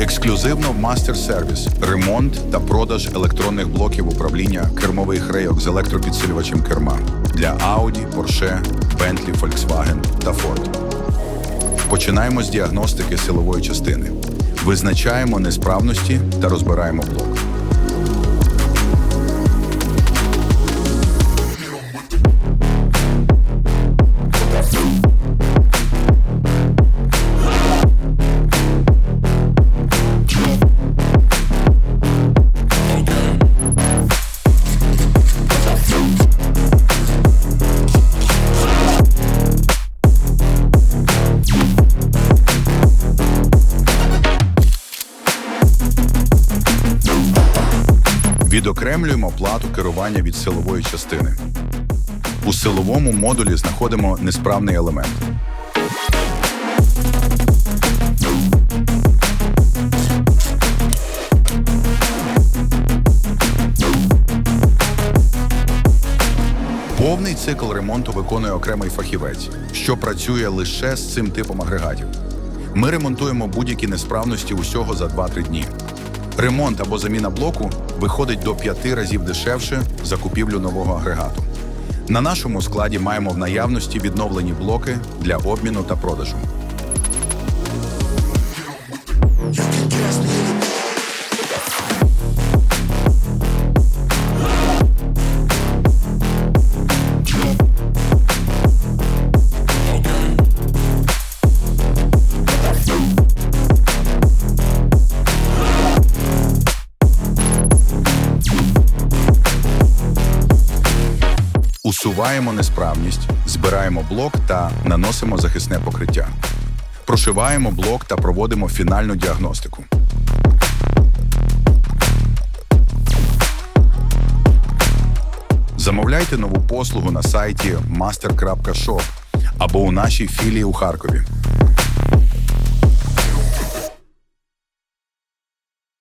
Ексклюзивно Мастер Сервіс, ремонт та продаж електронних блоків управління кермових рейок з електропідсилювачем керма для Audi, Porsche, Bentley, Volkswagen та Ford. Починаємо з діагностики силової частини. Визначаємо несправності та розбираємо блок. Відокремлюємо плату керування від силової частини. У силовому модулі знаходимо несправний елемент. Повний цикл ремонту виконує окремий фахівець, що працює лише з цим типом агрегатів. Ми ремонтуємо будь-які несправності усього за 2-3 дні. Ремонт або заміна блоку виходить до п'яти разів дешевше за купівлю нового агрегату. На нашому складі маємо в наявності відновлені блоки для обміну та продажу. Усуваємо несправність, збираємо блок та наносимо захисне покриття. Прошиваємо блок та проводимо фінальну діагностику. Замовляйте нову послугу на сайті master.shop або у нашій філії у Харкові.